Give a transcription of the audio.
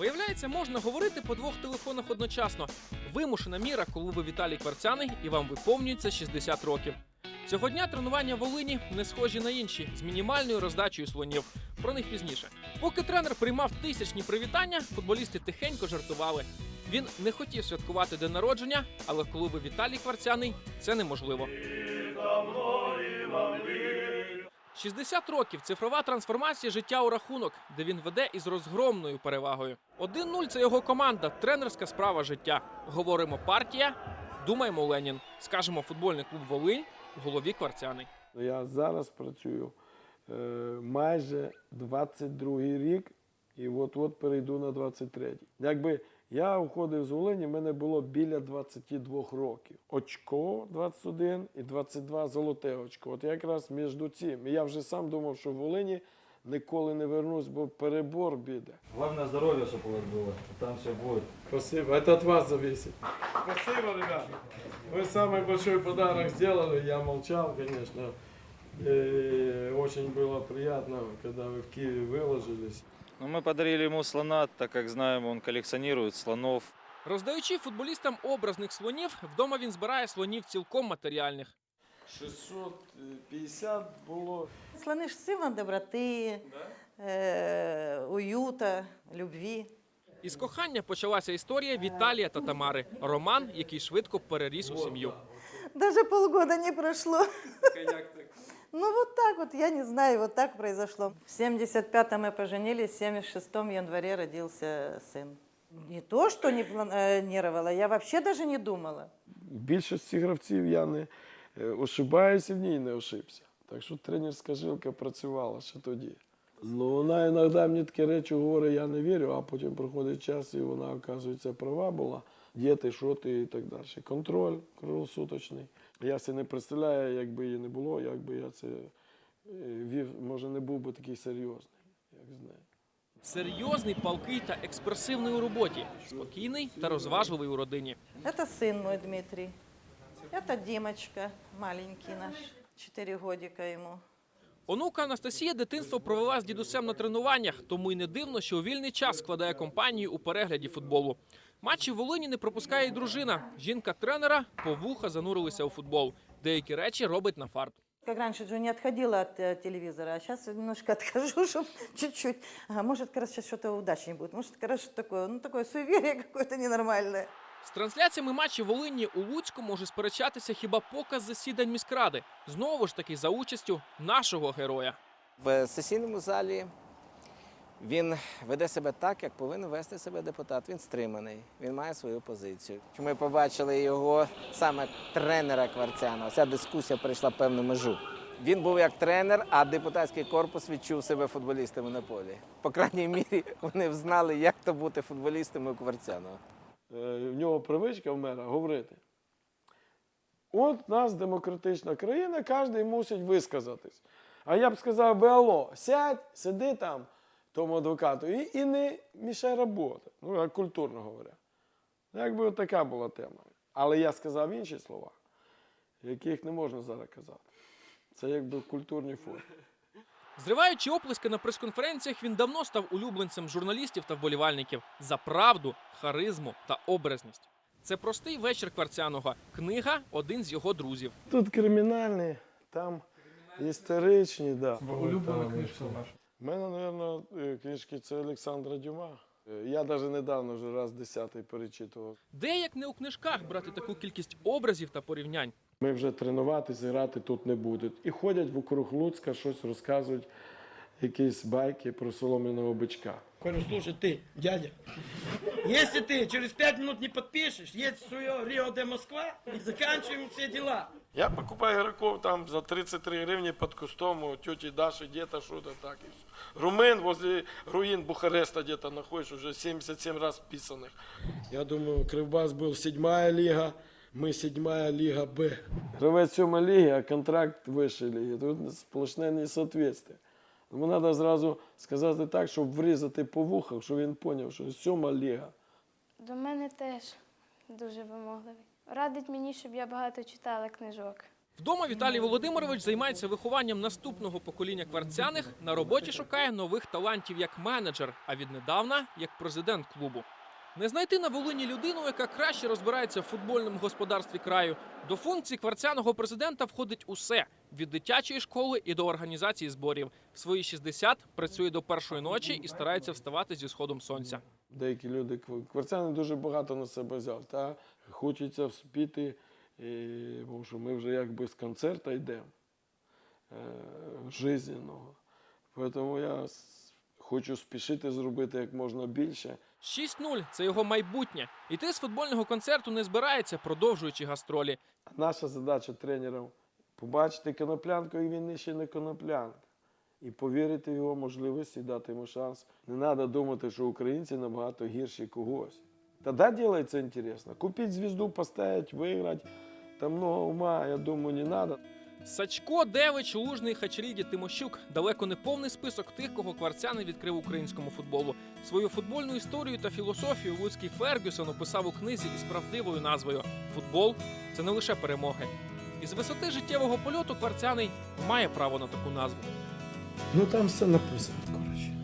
Виявляється, можна говорити по двох телефонах одночасно. Вимушена міра, коли ви Віталій Кварцяний і вам виповнюється 60 років. Цього дня тренування Волині не схожі на інші з мінімальною роздачею слонів. Про них пізніше. Поки тренер приймав тисячні привітання, футболісти тихенько жартували. Він не хотів святкувати день народження, але коли ви Віталій Кварцяний, це неможливо. 60 років цифрова трансформація життя у рахунок, де він веде із розгромною перевагою. 1-0 – це його команда, тренерська справа життя. Говоримо партія, думаємо Ленін. Скажемо футбольний клуб Волинь в голові Кварцяний. Я зараз працюю е, майже 22 рік і от-от перейду на 23. Якби я уходив з Волині, в мене було біля 22 років. Очко 21 і 22 золоте очко. От якраз між цим. І я вже сам думав, що в Волині ніколи не вернусь, бо перебор біде. Главное здоровье, чтобы у вас было. Там все будет. Спасибо. Это от вас зависит. Спасибо, ребята. Вы самый большой подарок сделали. Я молчал, конечно. И очень было приятно, когда вы в Киеве выложились. Ну, мы подарили ему слона, так как знаем, он коллекционирует слонов. Роздаючи футболістам образних слонів, вдома він збирає слонів цілком матеріальних. 650 було. Слоны ж символ доброты, э, уюта, любви. Із кохання почалася історія Віталія та Тамари. Роман, який швидко переріс у сім'ю. Даже полгода не прошло. Ну вот так вот, я не знаю, вот так произошло. В 75-м мы поженились, в 76-м январе родился сын. Не то, что не планировала, я вообще даже не думала. Більшості гравців я не е, ошибаюся, в ній не ошибся. Так що тренерська жилка працювала ще тоді. Ну, вона іноді мені такі речі говорить, я не вірю, а потім проходить час, і вона, оказується, права була. Що ти і так далі. Контроль круглосуточний. Я себе не представляю, якби її не було, якби я це е, вів, може, не був би такий серйозний, як з нею. Серйозний, палкий та експресивний у роботі, спокійний та розважливий у родині. Это сын мой Дмитрий. Это Димочка, маленький наш, 4 годика ему. Онука Анастасія дитинство провела з дідусем на тренуваннях, тому й не дивно, що у вільний час складає компанію у перегляді футболу. Матчі в Волині не пропускає й дружина. Жінка тренера по вуха занурилися у футбол. Деякі речі робить на фарт. Как раньше же не отходила от э, телевизора, а сейчас немножко отхожу, чтобы чуть-чуть. Ага, может, как раз сейчас что-то удачнее будет. Может, как раз такое, ну, такое суеверие какое-то ненормальное. З трансляціями матчів Волині у Луцьку може сперечатися хіба показ засідань міськради. Знову ж таки за участю нашого героя. В сесійному залі він веде себе так, як повинен вести себе депутат. Він стриманий, він має свою позицію. Ми побачили його саме тренера Кварцяна. Ця дискусія прийшла певну межу. Він був як тренер, а депутатський корпус відчув себе футболістами на полі. По крайній мірі вони знали, як то бути футболістами у Кварцянова. Е, в нього привичка в мера говорити. От у нас демократична країна, кожен мусить висказатись. А я б сказав би, сядь, сиди там, тому адвокату, і, і не мішай роботи. Ну, як культурно говоря. Якби от така була тема. Але я сказав інші слова, яких не можна зараз казати. Це якби в культурній формі. Зриваючи оплески на прес-конференціях, він давно став улюбленцем журналістів та вболівальників за правду, харизму та образність. Це простий вечір Кварцяного. Книга один з його друзів. Тут кримінальні, там історичні, да. Улюблена книжка ваша? У мене, мабуть, книжки це Олександра Дюма. Е, Я навіть недавно вже раз десятий перечитував. Де як не у книжках брати таку кількість образів та порівнянь? Ми вже тренуватися, грати тут не будуть. І ходять вокруг Луцька, щось розказують, якісь байки про солом'яного бичка. Кажу, слушай, ти дядя, если ты через пять минут не подпишешь, едь в свое Рио де Москва и заканчиваем все дела. Я покупаю игроков там за 33 гривни под кустом у тети Даши, где-то что-то так. И всё. Румын возле руин Бухареста где-то находишь, уже 77 раз вписанных. Я думаю, Кривбас был седьмая лига, мы седьмая лига Б. Гравець сьомої ліги, а контракт вищої ліги. Тут сплошне несоответствие. Тому треба зразу сказати так, щоб врізати по вухах, щоб він зрозумів, що сьома ліга. До мене теж дуже вимогливий. Радить мені, щоб я багато читала книжок. Вдома Віталій Володимирович займається вихованням наступного покоління кварцяних. На роботі шукає нових талантів як менеджер, а віднедавна як президент клубу. Не знайти на Волині людину, яка краще розбирається в футбольному господарстві краю. До функцій кварцяного президента входить усе від дитячої школи і до організації зборів. В свої 60 працює до першої ночі і старається вставати зі сходом сонця. Деякі люди кварцяни дуже багато на себе взяв. Та хочеться вспіти, тому що ми вже якби з концерта йдемо е, жизненного. Тому я хочу спішити зробити як можна більше. 6-0 – це його майбутнє. Іти з футбольного концерту не збирається, продовжуючи гастролі. Наша задача тренерів побачити коноплянку, і він ще не коноплянка. І повірити в його можливості, дати йому шанс. Не треба думати, що українці набагато гірші когось. Тоді робиться інтересно. Купити звізду, поставити, виграти. Там много ума, я думаю, не треба. Сачко, Девич, Лужний, Хачріді, Тимощук далеко не повний список тих, кого кварцяни відкрив українському футболу. Свою футбольну історію та філософію Луцький Фергюсон описав у книзі із правдивою назвою Футбол це не лише перемоги. Із висоти життєвого польоту кварцяний має право на таку назву. Ну там все написано, коротше.